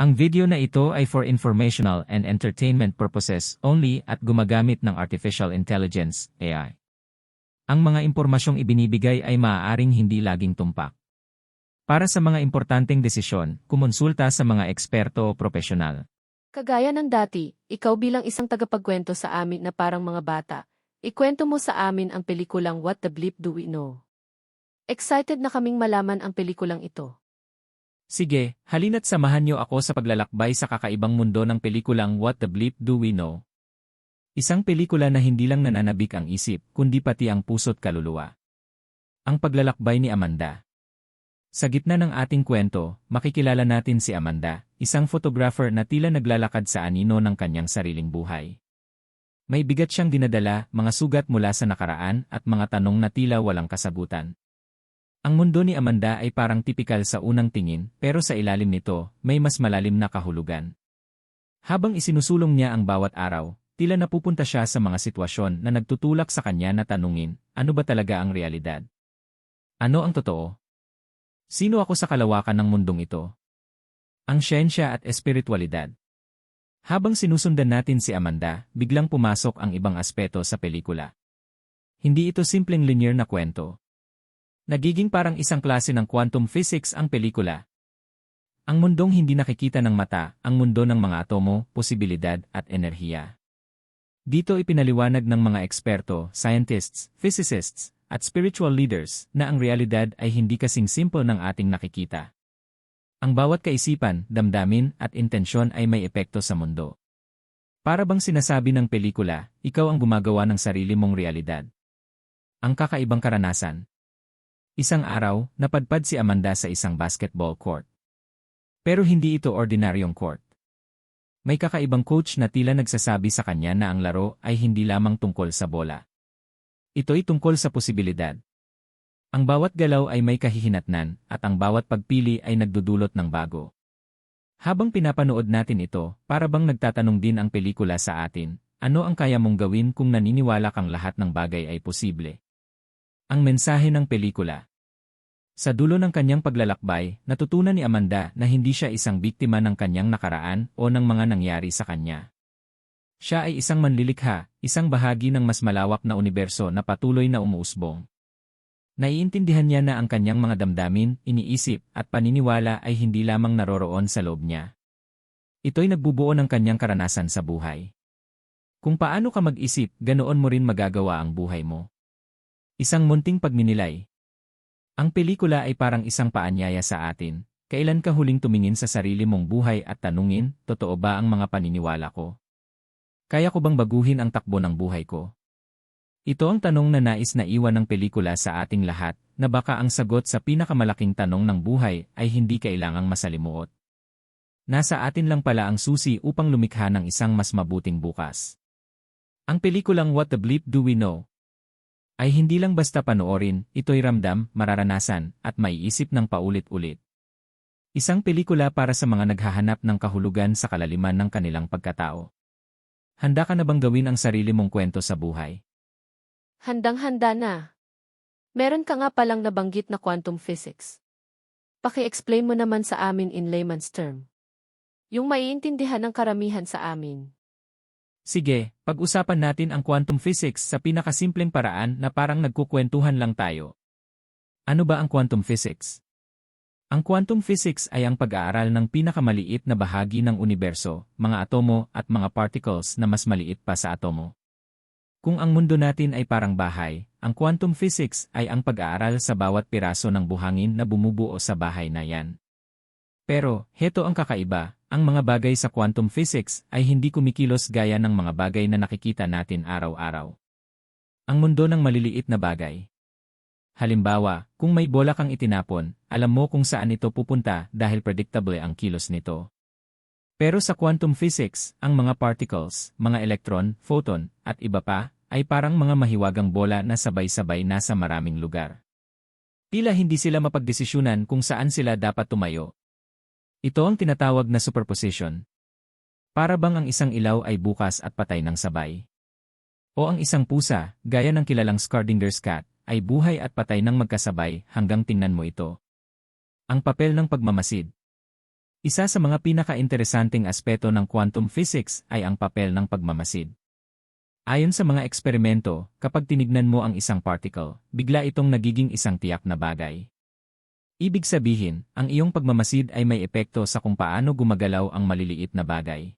Ang video na ito ay for informational and entertainment purposes only at gumagamit ng Artificial Intelligence, AI. Ang mga impormasyong ibinibigay ay maaaring hindi laging tumpak. Para sa mga importanteng desisyon, kumonsulta sa mga eksperto o profesional. Kagaya ng dati, ikaw bilang isang tagapagkwento sa amin na parang mga bata, ikwento mo sa amin ang pelikulang What the Bleep Do We Know? Excited na kaming malaman ang pelikulang ito. Sige, halina't samahan niyo ako sa paglalakbay sa kakaibang mundo ng pelikulang What the Bleep Do We Know? Isang pelikula na hindi lang nananabik ang isip, kundi pati ang puso't kaluluwa. Ang paglalakbay ni Amanda. Sa gitna ng ating kwento, makikilala natin si Amanda, isang photographer na tila naglalakad sa anino ng kanyang sariling buhay. May bigat siyang dinadala, mga sugat mula sa nakaraan at mga tanong na tila walang kasagutan. Ang mundo ni Amanda ay parang tipikal sa unang tingin, pero sa ilalim nito, may mas malalim na kahulugan. Habang isinusulong niya ang bawat araw, tila napupunta siya sa mga sitwasyon na nagtutulak sa kanya na tanungin, ano ba talaga ang realidad? Ano ang totoo? Sino ako sa kalawakan ng mundong ito? Ang siyensya at espiritualidad. Habang sinusundan natin si Amanda, biglang pumasok ang ibang aspeto sa pelikula. Hindi ito simpleng linear na kwento. Nagiging parang isang klase ng quantum physics ang pelikula. Ang mundong hindi nakikita ng mata, ang mundo ng mga atomo, posibilidad at enerhiya. Dito ipinaliwanag ng mga eksperto, scientists, physicists, at spiritual leaders na ang realidad ay hindi kasing simple ng ating nakikita. Ang bawat kaisipan, damdamin at intensyon ay may epekto sa mundo. Para bang sinasabi ng pelikula, ikaw ang gumagawa ng sarili mong realidad. Ang kakaibang karanasan. Isang araw, napadpad si Amanda sa isang basketball court. Pero hindi ito ordinaryong court. May kakaibang coach na tila nagsasabi sa kanya na ang laro ay hindi lamang tungkol sa bola. Ito'y tungkol sa posibilidad. Ang bawat galaw ay may kahihinatnan at ang bawat pagpili ay nagdudulot ng bago. Habang pinapanood natin ito, para bang nagtatanong din ang pelikula sa atin, ano ang kaya mong gawin kung naniniwala kang lahat ng bagay ay posible? Ang mensahe ng pelikula sa dulo ng kanyang paglalakbay, natutunan ni Amanda na hindi siya isang biktima ng kanyang nakaraan o ng mga nangyari sa kanya. Siya ay isang manlilikha, isang bahagi ng mas malawak na universo na patuloy na umuusbong. Naiintindihan niya na ang kanyang mga damdamin, iniisip, at paniniwala ay hindi lamang naroroon sa loob niya. Ito'y nagbubuo ng kanyang karanasan sa buhay. Kung paano ka mag-isip, ganoon mo rin magagawa ang buhay mo. Isang munting pagninilay, ang pelikula ay parang isang paanyaya sa atin. Kailan ka huling tumingin sa sarili mong buhay at tanungin, totoo ba ang mga paniniwala ko? Kaya ko bang baguhin ang takbo ng buhay ko? Ito ang tanong na nais na iwan ng pelikula sa ating lahat, na baka ang sagot sa pinakamalaking tanong ng buhay ay hindi kailangang masalimuot. Nasa atin lang pala ang susi upang lumikha ng isang mas mabuting bukas. Ang pelikulang What the Bleep Do We Know ay hindi lang basta panoorin, ito'y ramdam, mararanasan, at maiisip ng paulit-ulit. Isang pelikula para sa mga naghahanap ng kahulugan sa kalaliman ng kanilang pagkatao. Handa ka na bang gawin ang sarili mong kwento sa buhay? Handang-handa na. Meron ka nga palang nabanggit na quantum physics. Paki-explain mo naman sa amin in layman's term. Yung maiintindihan ng karamihan sa amin. Sige, pag-usapan natin ang quantum physics sa pinakasimpleng paraan na parang nagkukwentuhan lang tayo. Ano ba ang quantum physics? Ang quantum physics ay ang pag-aaral ng pinakamaliit na bahagi ng universo, mga atomo at mga particles na mas maliit pa sa atomo. Kung ang mundo natin ay parang bahay, ang quantum physics ay ang pag-aaral sa bawat piraso ng buhangin na bumubuo sa bahay na yan. Pero, heto ang kakaiba, ang mga bagay sa quantum physics ay hindi kumikilos gaya ng mga bagay na nakikita natin araw-araw. Ang mundo ng maliliit na bagay. Halimbawa, kung may bola kang itinapon, alam mo kung saan ito pupunta dahil predictable ang kilos nito. Pero sa quantum physics, ang mga particles, mga electron, photon, at iba pa, ay parang mga mahiwagang bola na sabay-sabay nasa maraming lugar. Tila hindi sila mapagdesisyonan kung saan sila dapat tumayo, ito ang tinatawag na superposition. Para bang ang isang ilaw ay bukas at patay ng sabay. O ang isang pusa, gaya ng kilalang Scardinger's cat, ay buhay at patay ng magkasabay hanggang tingnan mo ito. Ang papel ng pagmamasid. Isa sa mga pinaka-interesanting aspeto ng quantum physics ay ang papel ng pagmamasid. Ayon sa mga eksperimento, kapag tinignan mo ang isang particle, bigla itong nagiging isang tiyak na bagay. Ibig sabihin, ang iyong pagmamasid ay may epekto sa kung paano gumagalaw ang maliliit na bagay.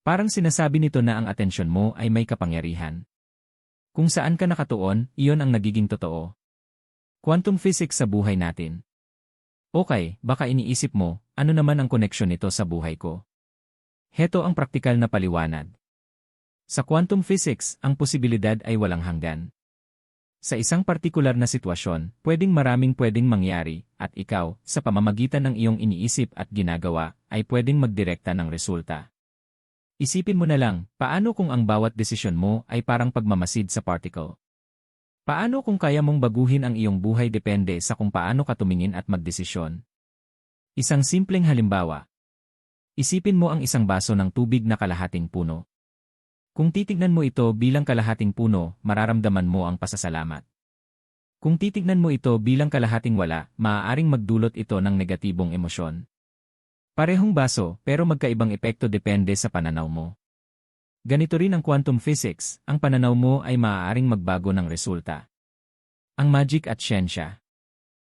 Parang sinasabi nito na ang atensyon mo ay may kapangyarihan. Kung saan ka nakatuon, iyon ang nagiging totoo. Quantum physics sa buhay natin. Okay, baka iniisip mo, ano naman ang koneksyon nito sa buhay ko? Heto ang praktikal na paliwanag. Sa quantum physics, ang posibilidad ay walang hanggan. Sa isang partikular na sitwasyon, pwedeng maraming pwedeng mangyari, at ikaw, sa pamamagitan ng iyong iniisip at ginagawa, ay pwedeng magdirekta ng resulta. Isipin mo na lang, paano kung ang bawat desisyon mo ay parang pagmamasid sa particle? Paano kung kaya mong baguhin ang iyong buhay depende sa kung paano ka tumingin at magdesisyon? Isang simpleng halimbawa. Isipin mo ang isang baso ng tubig na kalahating puno. Kung titignan mo ito bilang kalahating puno, mararamdaman mo ang pasasalamat. Kung titignan mo ito bilang kalahating wala, maaaring magdulot ito ng negatibong emosyon. Parehong baso, pero magkaibang epekto depende sa pananaw mo. Ganito rin ang quantum physics, ang pananaw mo ay maaaring magbago ng resulta. Ang magic at siyensya.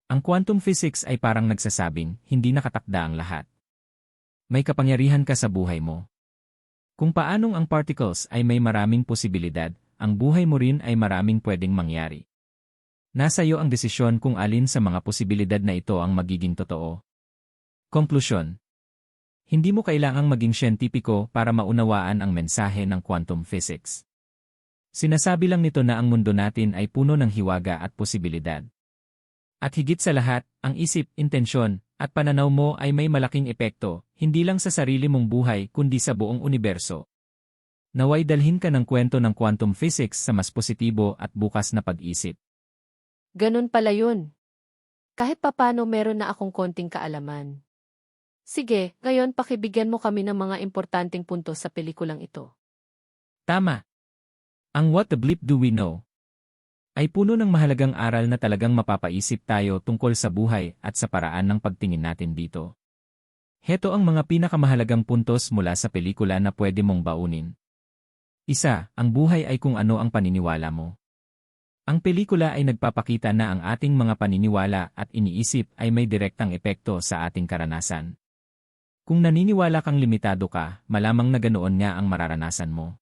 Ang quantum physics ay parang nagsasabing, hindi nakatakda ang lahat. May kapangyarihan ka sa buhay mo. Kung paanong ang particles ay may maraming posibilidad, ang buhay mo rin ay maraming pwedeng mangyari. Nasa iyo ang desisyon kung alin sa mga posibilidad na ito ang magiging totoo. Konklusyon Hindi mo kailangang maging siyentipiko para maunawaan ang mensahe ng quantum physics. Sinasabi lang nito na ang mundo natin ay puno ng hiwaga at posibilidad. At higit sa lahat, ang isip, intensyon, at pananaw mo ay may malaking epekto, hindi lang sa sarili mong buhay kundi sa buong universo. Naway dalhin ka ng kwento ng quantum physics sa mas positibo at bukas na pag-isip. Ganun pala yun. Kahit papano meron na akong konting kaalaman. Sige, ngayon pakibigyan mo kami ng mga importanteng punto sa pelikulang ito. Tama. Ang What the Bleep Do We Know? Ay puno ng mahalagang aral na talagang mapapaisip tayo tungkol sa buhay at sa paraan ng pagtingin natin dito. Heto ang mga pinakamahalagang puntos mula sa pelikula na pwede mong baunin. Isa, ang buhay ay kung ano ang paniniwala mo. Ang pelikula ay nagpapakita na ang ating mga paniniwala at iniisip ay may direktang epekto sa ating karanasan. Kung naniniwala kang limitado ka, malamang na ganoon nga ang mararanasan mo.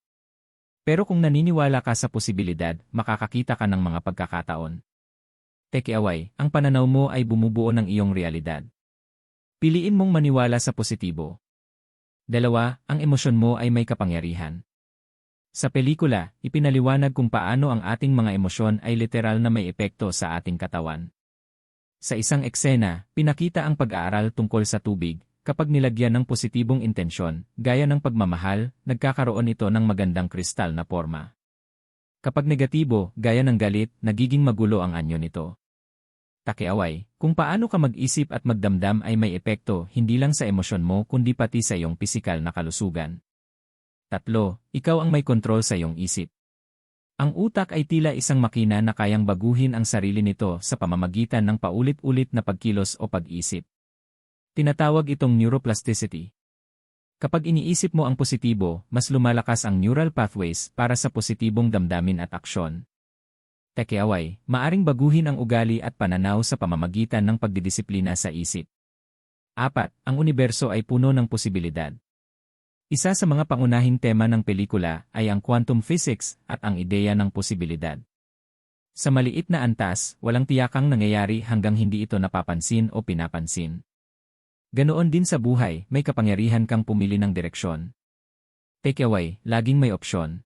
Pero kung naniniwala ka sa posibilidad, makakakita ka ng mga pagkakataon. Take away, ang pananaw mo ay bumubuo ng iyong realidad. Piliin mong maniwala sa positibo. Dalawa, ang emosyon mo ay may kapangyarihan. Sa pelikula, ipinaliwanag kung paano ang ating mga emosyon ay literal na may epekto sa ating katawan. Sa isang eksena, pinakita ang pag-aaral tungkol sa tubig, Kapag nilagyan ng positibong intensyon, gaya ng pagmamahal, nagkakaroon ito ng magandang kristal na forma. Kapag negatibo, gaya ng galit, nagiging magulo ang anyo nito. Takiaway, kung paano ka mag-isip at magdamdam ay may epekto hindi lang sa emosyon mo kundi pati sa iyong pisikal na kalusugan. Tatlo, ikaw ang may kontrol sa iyong isip. Ang utak ay tila isang makina na kayang baguhin ang sarili nito sa pamamagitan ng paulit-ulit na pagkilos o pag-isip. Tinatawag itong neuroplasticity. Kapag iniisip mo ang positibo, mas lumalakas ang neural pathways para sa positibong damdamin at aksyon. Tekeaway, maaring baguhin ang ugali at pananaw sa pamamagitan ng pagdidisiplina sa isip. Apat, ang universo ay puno ng posibilidad. Isa sa mga pangunahing tema ng pelikula ay ang quantum physics at ang ideya ng posibilidad. Sa maliit na antas, walang tiyakang nangyayari hanggang hindi ito napapansin o pinapansin. Ganoon din sa buhay, may kapangyarihan kang pumili ng direksyon. Takeaway, laging may opsyon.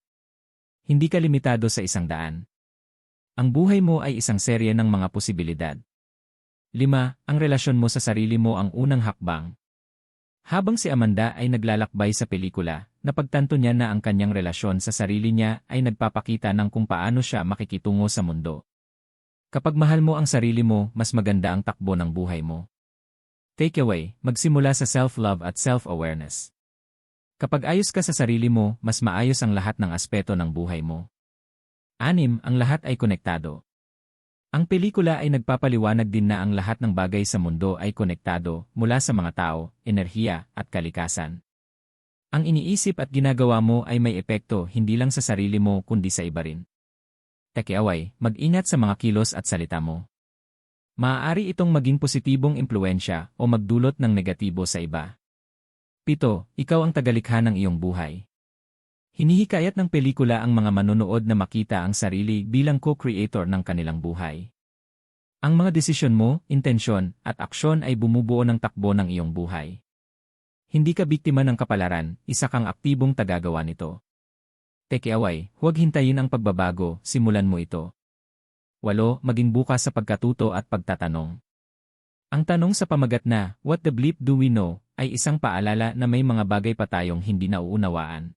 Hindi ka limitado sa isang daan. Ang buhay mo ay isang serye ng mga posibilidad. 5. Ang relasyon mo sa sarili mo ang unang hakbang. Habang si Amanda ay naglalakbay sa pelikula, napagtanto niya na ang kanyang relasyon sa sarili niya ay nagpapakita ng kung paano siya makikitungo sa mundo. Kapag mahal mo ang sarili mo, mas maganda ang takbo ng buhay mo. Takeaway, magsimula sa self-love at self-awareness. Kapag ayos ka sa sarili mo, mas maayos ang lahat ng aspeto ng buhay mo. Anim, ang lahat ay konektado. Ang pelikula ay nagpapaliwanag din na ang lahat ng bagay sa mundo ay konektado mula sa mga tao, enerhiya, at kalikasan. Ang iniisip at ginagawa mo ay may epekto hindi lang sa sarili mo kundi sa iba rin. Takiaway, mag-ingat sa mga kilos at salita mo. Maaari itong maging positibong impluensya o magdulot ng negatibo sa iba. Pito, ikaw ang tagalikha ng iyong buhay. Hinihikayat ng pelikula ang mga manonood na makita ang sarili bilang co-creator ng kanilang buhay. Ang mga desisyon mo, intensyon, at aksyon ay bumubuo ng takbo ng iyong buhay. Hindi ka biktima ng kapalaran, isa kang aktibong tagagawa nito. Tekiaway, huwag hintayin ang pagbabago, simulan mo ito. Walo, maging bukas sa pagkatuto at pagtatanong. Ang tanong sa pamagat na, what the bleep do we know, ay isang paalala na may mga bagay pa tayong hindi nauunawaan.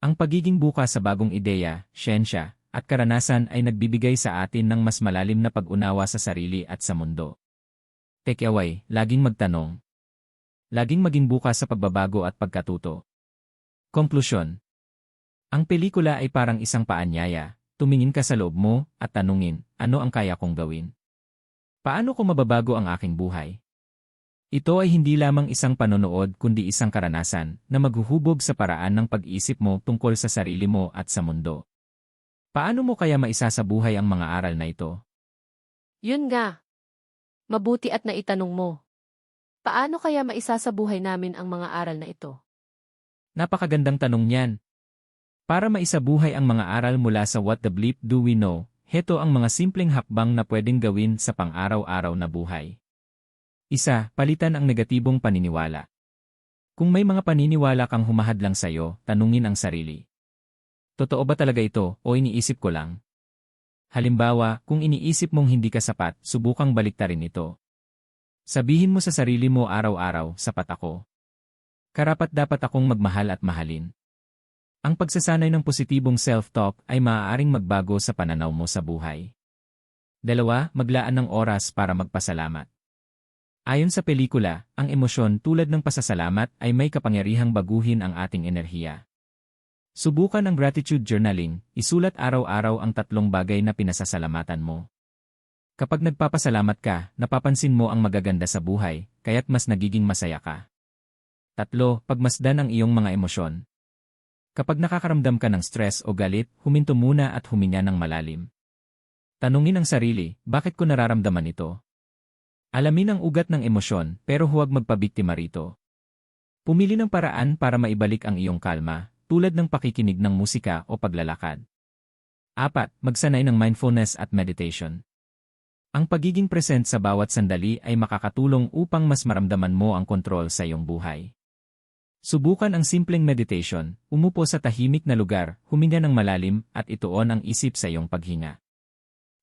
Ang pagiging bukas sa bagong ideya, siyensya, at karanasan ay nagbibigay sa atin ng mas malalim na pag-unawa sa sarili at sa mundo. Takeaway, laging magtanong. Laging maging bukas sa pagbabago at pagkatuto. Konklusyon. Ang pelikula ay parang isang paanyaya, tumingin ka sa loob mo at tanungin, ano ang kaya kong gawin? Paano ko mababago ang aking buhay? Ito ay hindi lamang isang panonood kundi isang karanasan na maghuhubog sa paraan ng pag-isip mo tungkol sa sarili mo at sa mundo. Paano mo kaya maisasabuhay ang mga aral na ito? Yun nga. Mabuti at naitanong mo. Paano kaya maisasabuhay namin ang mga aral na ito? Napakagandang tanong niyan. Para maisabuhay ang mga aral mula sa What the Bleep Do We Know, heto ang mga simpleng hakbang na pwedeng gawin sa pang-araw-araw na buhay. Isa, palitan ang negatibong paniniwala. Kung may mga paniniwala kang humahadlang sa'yo, tanungin ang sarili. Totoo ba talaga ito o iniisip ko lang? Halimbawa, kung iniisip mong hindi ka sapat, subukang baliktarin ito. Sabihin mo sa sarili mo araw-araw, sapat ako. Karapat dapat akong magmahal at mahalin. Ang pagsasanay ng positibong self-talk ay maaaring magbago sa pananaw mo sa buhay. Dalawa, maglaan ng oras para magpasalamat. Ayon sa pelikula, ang emosyon tulad ng pasasalamat ay may kapangyarihang baguhin ang ating enerhiya. Subukan ang gratitude journaling, isulat araw-araw ang tatlong bagay na pinasasalamatan mo. Kapag nagpapasalamat ka, napapansin mo ang magaganda sa buhay, kaya't mas nagiging masaya ka. Tatlo, pagmasdan ang iyong mga emosyon. Kapag nakakaramdam ka ng stress o galit, huminto muna at huminga ng malalim. Tanungin ang sarili, bakit ko nararamdaman ito? Alamin ang ugat ng emosyon pero huwag magpabiktima rito. Pumili ng paraan para maibalik ang iyong kalma, tulad ng pakikinig ng musika o paglalakad. Apat, magsanay ng mindfulness at meditation. Ang pagiging present sa bawat sandali ay makakatulong upang mas maramdaman mo ang kontrol sa iyong buhay. Subukan ang simpleng meditation, umupo sa tahimik na lugar, huminga ng malalim at ituon ang isip sa iyong paghinga.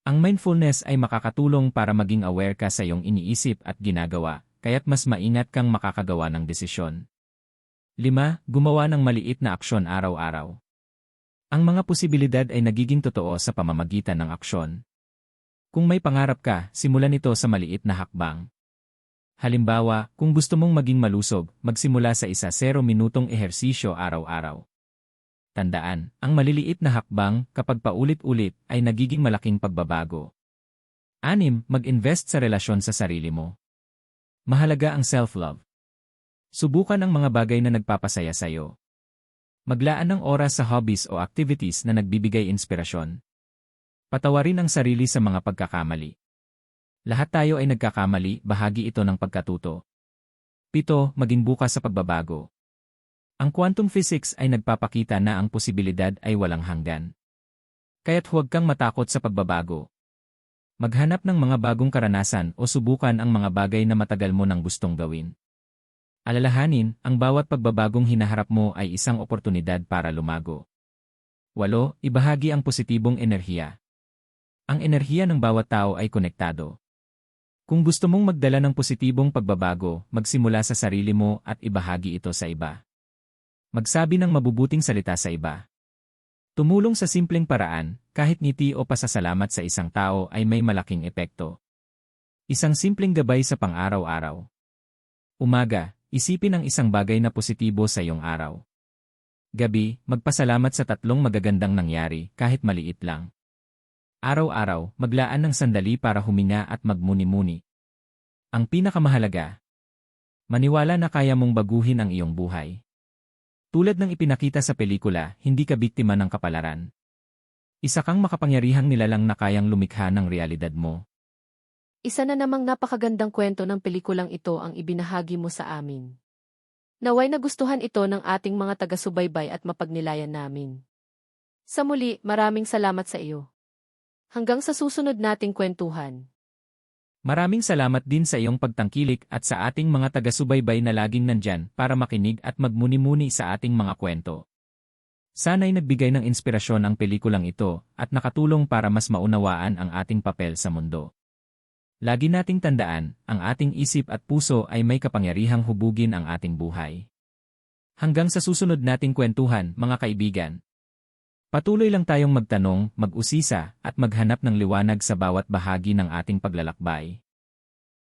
Ang mindfulness ay makakatulong para maging aware ka sa iyong iniisip at ginagawa, kaya't mas maingat kang makakagawa ng desisyon. 5. Gumawa ng maliit na aksyon araw-araw. Ang mga posibilidad ay nagiging totoo sa pamamagitan ng aksyon. Kung may pangarap ka, simulan ito sa maliit na hakbang. Halimbawa, kung gusto mong maging malusog, magsimula sa isa 0 minutong ehersisyo araw-araw. Tandaan, ang maliliit na hakbang kapag paulit-ulit ay nagiging malaking pagbabago. Anim, mag-invest sa relasyon sa sarili mo. Mahalaga ang self-love. Subukan ang mga bagay na nagpapasaya sa iyo. Maglaan ng oras sa hobbies o activities na nagbibigay inspirasyon. Patawarin ang sarili sa mga pagkakamali. Lahat tayo ay nagkakamali, bahagi ito ng pagkatuto. Pito, maging bukas sa pagbabago. Ang quantum physics ay nagpapakita na ang posibilidad ay walang hanggan. Kaya't huwag kang matakot sa pagbabago. Maghanap ng mga bagong karanasan o subukan ang mga bagay na matagal mo nang gustong gawin. Alalahanin, ang bawat pagbabagong hinaharap mo ay isang oportunidad para lumago. Walo, ibahagi ang positibong enerhiya. Ang enerhiya ng bawat tao ay konektado. Kung gusto mong magdala ng positibong pagbabago, magsimula sa sarili mo at ibahagi ito sa iba. Magsabi ng mabubuting salita sa iba. Tumulong sa simpleng paraan, kahit ngiti o pasasalamat sa isang tao ay may malaking epekto. Isang simpleng gabay sa pang-araw-araw. Umaga, isipin ang isang bagay na positibo sa iyong araw. Gabi, magpasalamat sa tatlong magagandang nangyari kahit maliit lang. Araw-araw, maglaan ng sandali para huminga at magmuni-muni. Ang pinakamahalaga, maniwala na kaya mong baguhin ang iyong buhay. Tulad ng ipinakita sa pelikula, hindi ka biktima ng kapalaran. Isa kang makapangyarihang nilalang na kayang lumikha ng realidad mo. Isa na namang napakagandang kwento ng pelikulang ito ang ibinahagi mo sa amin. Naway nagustuhan ito ng ating mga taga-subaybay at mapagnilayan namin. Sa muli, maraming salamat sa iyo. Hanggang sa susunod nating kwentuhan. Maraming salamat din sa iyong pagtangkilik at sa ating mga taga-subaybay na laging nandyan para makinig at magmuni-muni sa ating mga kwento. Sana'y nagbigay ng inspirasyon ang pelikulang ito at nakatulong para mas maunawaan ang ating papel sa mundo. Lagi nating tandaan, ang ating isip at puso ay may kapangyarihang hubugin ang ating buhay. Hanggang sa susunod nating kwentuhan, mga kaibigan. Patuloy lang tayong magtanong, mag-usisa, at maghanap ng liwanag sa bawat bahagi ng ating paglalakbay.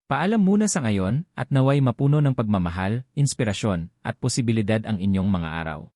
Paalam muna sa ngayon, at naway mapuno ng pagmamahal, inspirasyon, at posibilidad ang inyong mga araw.